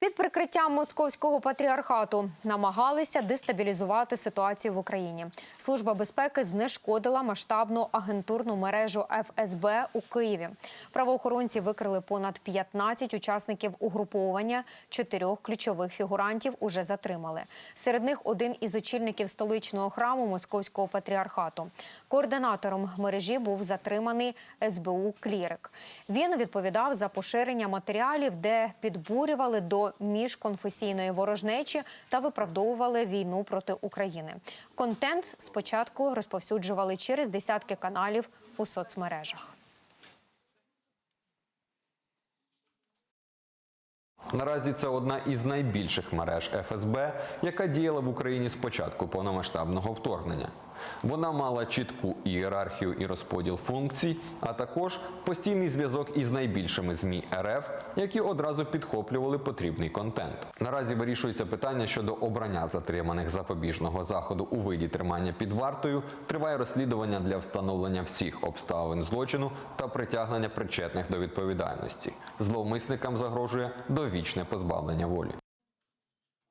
Під прикриттям московського патріархату намагалися дестабілізувати ситуацію в Україні. Служба безпеки знешкодила масштабну агентурну мережу ФСБ у Києві. Правоохоронці викрили понад 15 учасників угруповання. Чотирьох ключових фігурантів уже затримали. Серед них один із очільників столичного храму московського патріархату. Координатором мережі був затриманий СБУ Клірик. Він відповідав за поширення матеріалів, де підбурювали до міжконфесійної ворожнечі та виправдовували війну проти України. Контент спочатку розповсюджували через десятки каналів у соцмережах. Наразі це одна із найбільших мереж ФСБ, яка діяла в Україні з початку повномасштабного вторгнення. Вона мала чітку ієрархію і розподіл функцій, а також постійний зв'язок із найбільшими ЗМІ РФ, які одразу підхоплювали потрібний контент. Наразі вирішується питання щодо обрання затриманих запобіжного заходу у виді тримання під вартою. Триває розслідування для встановлення всіх обставин злочину та притягнення причетних до відповідальності. Зловмисникам загрожує довічне позбавлення волі.